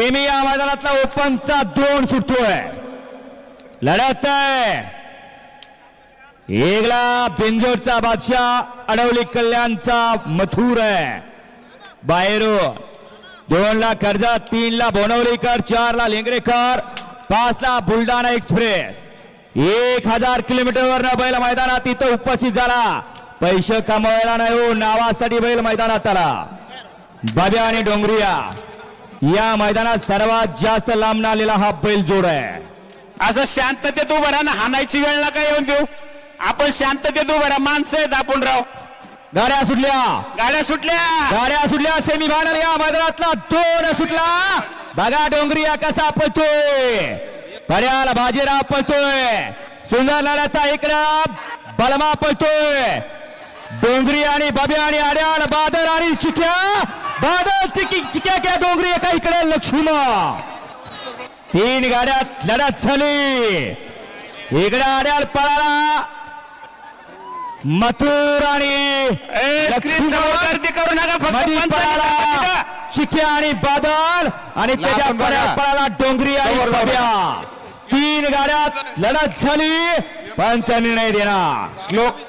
Semi या मैदानातला ओपनचा दोन सुटतोय. लढत आहे. एकला बिंजोडचा बादशाह अडवली कल्याणचा मथुर आहे. बाहेरो. दोन ला कर्जत तीन ला बोनवलीकर चार ला लेंगरेकर पाच ला बुलढाणा एक्सप्रेस. एक हजार किलोमीटरवर बैल मैदानात इथं उपस्थित झाला. पैसे कमवायला नाही हो नावासाठी बैल मैदानात आला. बाब्या आणि डोंगरिया. या मैदानात सर्वात जास्त लांब आलेला हा बैल जोड आहे. असं शांततेत उभं राहा ना हाणायची वेळ नका येऊन देऊ. आपण शांततेत उभं राहा. माणसं आहेत आपण राव. गाड्या सुटल्या. गाड्या सुटल्या. गाड्या सुटल्या. सेमी फायनल या मैदानातला दोन सुटला. बघा डोंगरिया कसा पळतोय. पर्याला बाजीराव पळतोय. सुंदर लढाचा इकडं बलमा पळतोय. डोंगरी आणि बब्या आणि आड्याल बादल आणि चिक्या बादल चिकी चिक्या क्या डोंगरी एका इकडे लक्ष्मा तीन गाड्यात लढत झाली. इकडे आड्याल पळाला. मथुर आणि. गर्दी करू नका फक्त पळाला. चिक्या आणि बादल आणि त्याच्या पळाला. डोंगरी आणि तीन गाड्यात लढत झाली. पंच निर्णय देणार. श्लोक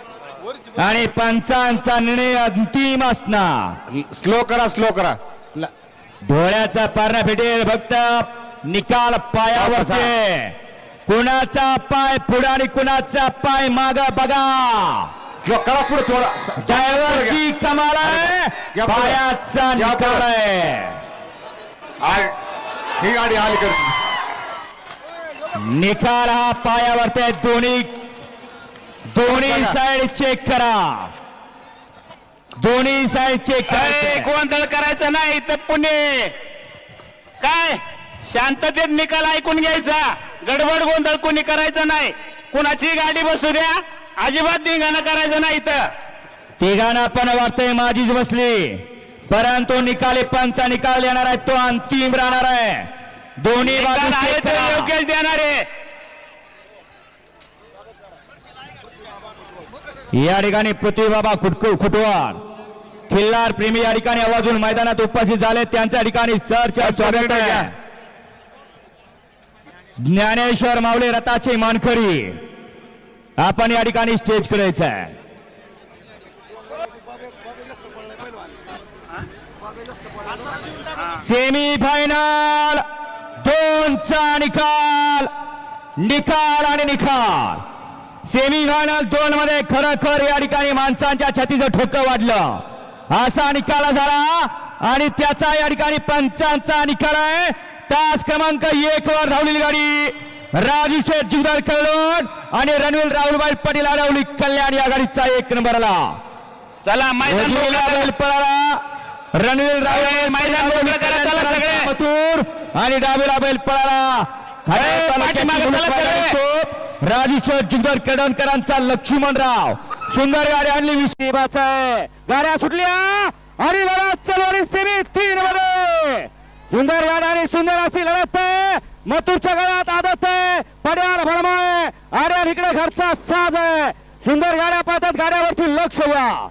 आणि पंचांचा निर्णय अंतिम असणार स्लो करा स्लो करा ल- डोळ्याचा पारणा भेटेल फक्त निकाल पायावरचे कुणाचा पाय पुढे आणि कुणाचा पाय माग बघा स्लो करा पुढे थोडा स- स-. ड्रायव्हरची कमाल आहे या पुढे. पायाचा या निकाल. आहे आ- ही गाडी आली कर निकाल हा पायावरती आहे. दोन्ही दोन्ही. साइड चेक करा. दोन्ही साइड चेक गोंधळ करायचा नाही तर पुणे. काय? शांततेत निकाल ऐकून घ्यायचा. गडबड गोंधळ कोणी करायचा नाही. कुणाची गाडी बसू द्या. अजिबात धिंगाणा करायचं नाही इथं. तिघांना पण वाटतंय माझीच बसली. परंतु निकाली पंचा निकाल येणार आहे तो अंतिम राहणार आहे. दोन्ही. योग्यच देणार आहे. या ठिकाणी पृथ्वीबाबा खुटकू खुटवार. खिल्लार प्रेमी या ठिकाणी आवाजून मैदानात उपस्थित झाले त्यांच्या ठिकाणी सरच्या स्वागत आहे. ज्ञानेश्वर माऊले रथाचे मानकरी. आपण या ठिकाणी स्टेज करायचं आहे. सेमी फायनल दोनचा निकाल. निकाल आणि निकाल सेमी फायनल दोन मध्ये खरोखर या ठिकाणी माणसांच्या छातीचं ठोकं वाढलं. असा निकाल झाला आणि त्याचा या ठिकाणी पंचांचा निकाल आहे. तास क्रमांक एक वर धावलेली गाडी. राजू शेठ जुगदार कल्लोड आणि रणवीर राहुलबाई पाटील अडवली कल्याण या गाडीचा एक नंबर आला. चला मैदान रणवीर राहुल मैदान. मथुर आणि डावीला बैल पळाला. राजेश्वर जुगदर केडणकरांचा लक्ष्मणराव. सुंदर गाडी आणली विश्वाचा आहे. गाड्या सुटल्या. आणि लढत चलवणी सेमी तीन मध्ये. सुंदर गाड्या आणि सुंदर अशी लढत आहे. मथुरच्या गळ्यात आदत आहे. पड्याल भरमाय आर्यान इकडे घरचा साज आहे. सुंदर गाड्या पाहतात गाड्यावरती लक्ष व्हा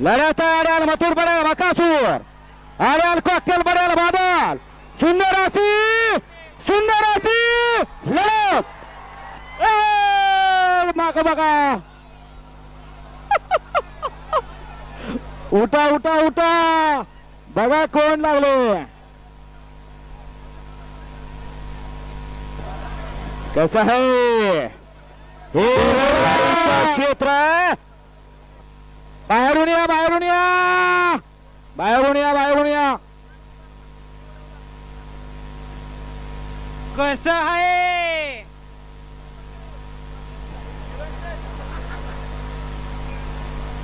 लढत आहे आड्याल मथुर पडेल बकासूर. आड्याल कॉकटेल पडेल बादल. सुंदर अशी सुंदर अशी लढत. ए, माग बघा. उठा उठा उठा. बघा कोण लागलो. कसं आहे? हे क्षेत्र. बाहेरून या बाहेरून या. बाहेरून या बाहेरून या. कसं आहे?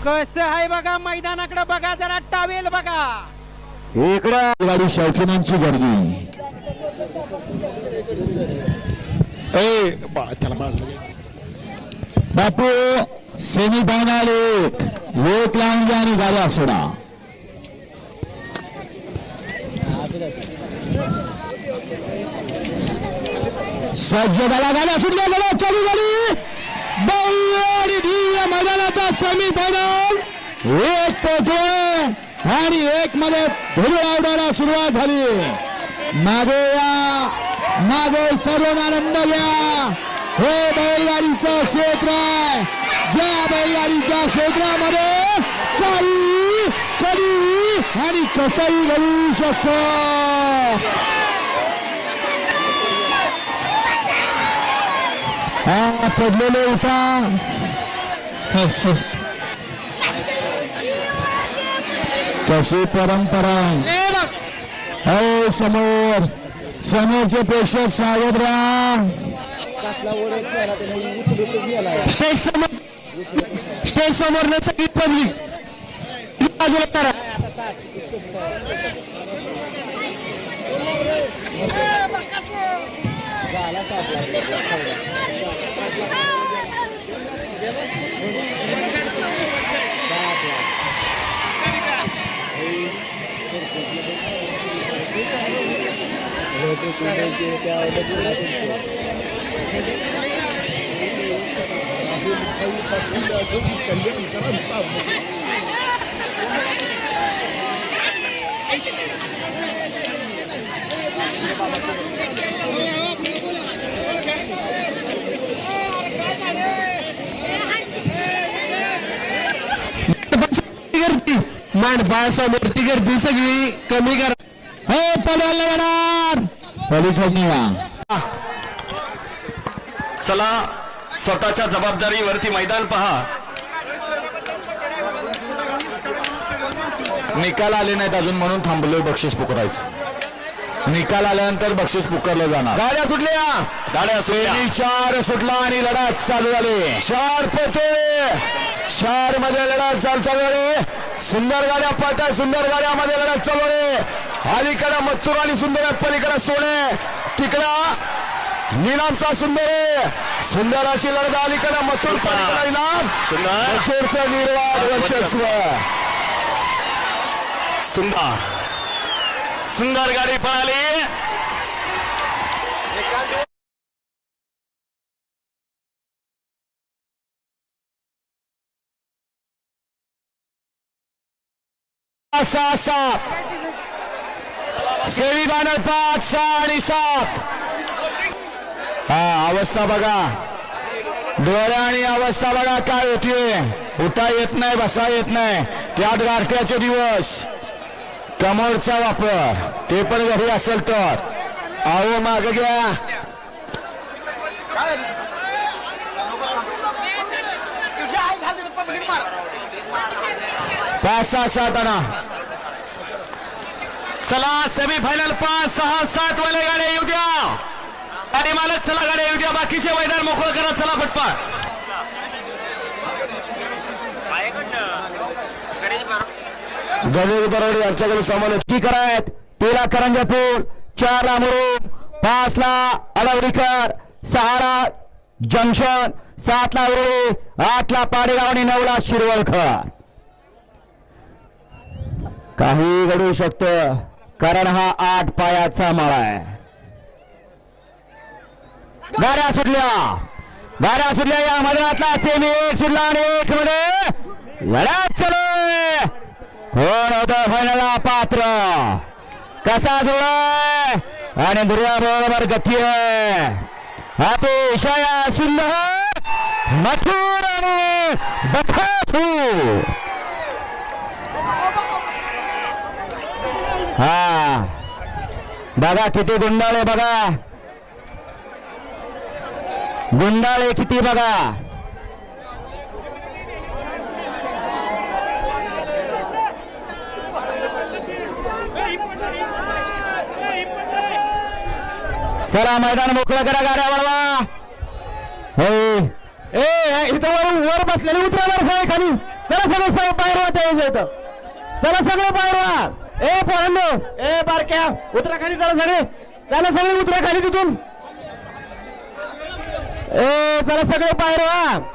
कसं आहे बघा मैदानाकडे बघा जरा टावेल बघा. इकडं गाडी शौकीनांची गर्दी. ए बा- त्याला बाजूला घे. बापू सेमी फायनल एक. एक लावून घ्या आणि गाड्या सोडा. सज्ज झाला गाड्या सुटल्या गेल्या चालू झाली. भव्य आणि दिव्य मैदानाचा सेमी एक पोहोचतोय आणि एक मध्ये धुळी आवडायला सुरुवात झाली. मागे या. मागे सरून आनंद घ्या हे बैलगाडीचं क्षेत्र आहे. ज्या बैलगाडीच्या क्षेत्रामध्ये काही कधी आणि कसंही घडू शकतो. पडलेले उठा. कशी परंपरा? हो समोर. समोरचे प्रेक्षक सावध राहा स्टेज समोर. स्टेज समोर न सगळी पब्लिक बाजूला करा गर्दी मांडपाळासमोर ती गर्दी सगळी कमी करा हो पडवायला येणार चला स्वतःच्या जबाबदारीवरती मैदान पहा. निकाल आले नाहीत अजून म्हणून थांबलोय बक्षीस पुकरायचं. निकाल आल्यानंतर बक्षीस पुकारलं जाणार. गाड्या सुटल्या. गाड्या सुटल्या. सेमी चार सुटला आणि लढत चालू झाली. चार पटे. चारमध्ये लढत चाल झाली. सुंदर गाड्या पळतात सुंदर गाड्यामध्ये लढत चालू आहे अलीकडे मत्तूर आणि सुंदर आहे, पलीकडे सोने. तिकडं निनामचा सुंदर आहे. सुंदर अशी लढत अलीकडे मसूर पलीकडे. मसूरचं निर्वाद वर्चस्व. सुंदर. सुंदर गाडी पळाली. सात सेवी बॅनर पाच सहा आणि सात. हा अवस्था बघा. डोळ्या आणि अवस्था बघा काय होतीये. उठा येत नाही बसा येत नाही. त्यात गारठ्याचे दिवस. कमोडचा वापर. ते पण घरी असेल तर. आहो माग घ्या. पाच सहा सात आणा. चला सेमी फायनल पाच सहा सात वाले गाड्या येऊ द्या. गाडी मालक चला गाड्या येऊ द्या. बाकीचे मैदान मोकळं करा चला पटपट गणेश बरोडे यांच्याकडे सामान की करायत तेरा करंजापूर चार ला मुरुम पाच ला अडवडीकर सहारा जंक्शन सात ला उरळे आठ ला पाडेगाव आणि नऊ ला शिरवळकर काही घडू शकतं. कारण हा आठ पायाचा माळा आहे. गाड्या सुटल्या. गाड्या सुटल्या या मैदानातला सेमी एक सुटला आणि एक मध्ये लढ्यात चालू कोण होत फायनलला पात्र. कसा जुळलाय आणि दुर्या बरोबर गती आहे. अतिशय सुंदर मथुर आणि बखासू हा. बघा किती गुंडाळे बघा. गुंडाळे किती बघा. चला मैदान मोकळं करा गाड्या वळवा. हो. ए इथं वर वर बसलेले उतरा वर साहेब खाली. चला सगळं साहेब बाहेर वाचायचं इथं. चला सगळं बाहेर वा ए पोरांनो. ए बारक्या. उतरा खाली चला सगळे. चला सगळे उतरा खाली तिथून. ए चला सगळे बाहेर वा